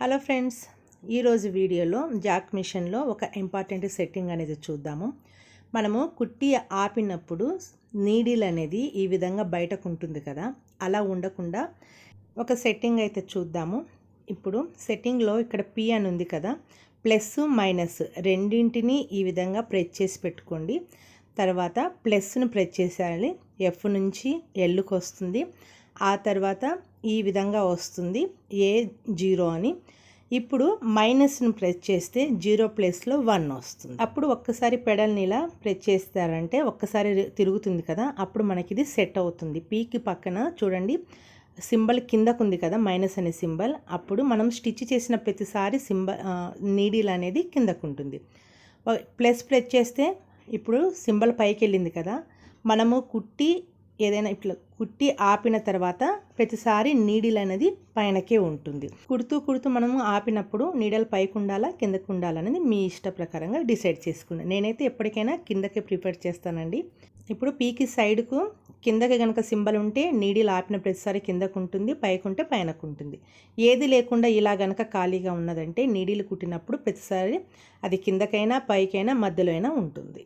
Hello friends ఈరోజు వీడియోలో Jack మిషన్లో ఒక ఇంపార్టెంట్ సెట్టింగ్ అనేది చూద్దాము. మనము కుట్టి ఆపినప్పుడు నీడిల్ అనేది ఈ విధంగా బయటకు ఉంటుంది కదా అలా ఉండకుండా ఒక సెట్టింగ్ అయితే చూద్దాము. ఇప్పుడు సెట్టింగ్లో ఇక్కడ పి అని ఉంది కదా ప్లస్ మైనస్ రెండింటిని ఈ విధంగా ప్రెస్ చేసి పెట్టుకోండి. తర్వాత ప్లస్ను ప్రెస్ చేసేయాలి ఎఫ్ నుంచి ఎల్లుకు వస్తుంది. ఆ తర్వాత ఈ విధంగా వస్తుంది. ఏ జీరో అని. ఇప్పుడు మైనస్ని ప్రెస్ చేస్తే జీరో ప్లేస్లో వన్ వస్తుంది. అప్పుడు ఒక్కసారి పెడల్ని ఇలా ప్రెస్ చేస్తారంటే ఒక్కసారి తిరుగుతుంది కదా. అప్పుడు మనకి ఇది సెట్ అవుతుంది. పీకి పక్కన చూడండి. సింబల్ కిందకు ఉంది కదా మైనస్ అనే సింబల్. అప్పుడు మనం స్టిచ్ చేసిన ప్రతిసారి సింబల్ నీడిల్ అనేది కిందకు ఉంటుంది. ప్లస్ ప్రెస్ చేస్తే ఇప్పుడు సింబల్ పైకి వెళ్ళింది కదా. మనము కుట్టి ఏదైనా ఇట్లా కుట్టి ఆపిన తర్వాత ప్రతిసారి నీడిల్ అనేది పైనకే ఉంటుంది. కుడుతూ కుడుతూ మనము ఆపినప్పుడు నీడలు పైకి ఉండాలా కిందకు ఉండాలనేది మీ ఇష్ట ప్రకారంగా డిసైడ్ చేసుకున్నాను నేనైతే ఎప్పటికైనా కిందకే ప్రిపేర్ చేస్తానండి. ఇప్పుడు పీకి సైడ్కు కిందకి కనుక సింబల్ ఉంటే నీడిల్ ఆపిన ప్రతిసారి కిందకు ఉంటుంది పైకి ఉంటే పైనకు ఉంటుంది ఏది లేకుండా ఇలా కనుక ఖాళీగా ఉన్నదంటే నీడిలు కుట్టినప్పుడు ప్రతిసారి అది కిందకైనా పైకైనా మధ్యలో అయినా ఉంటుంది.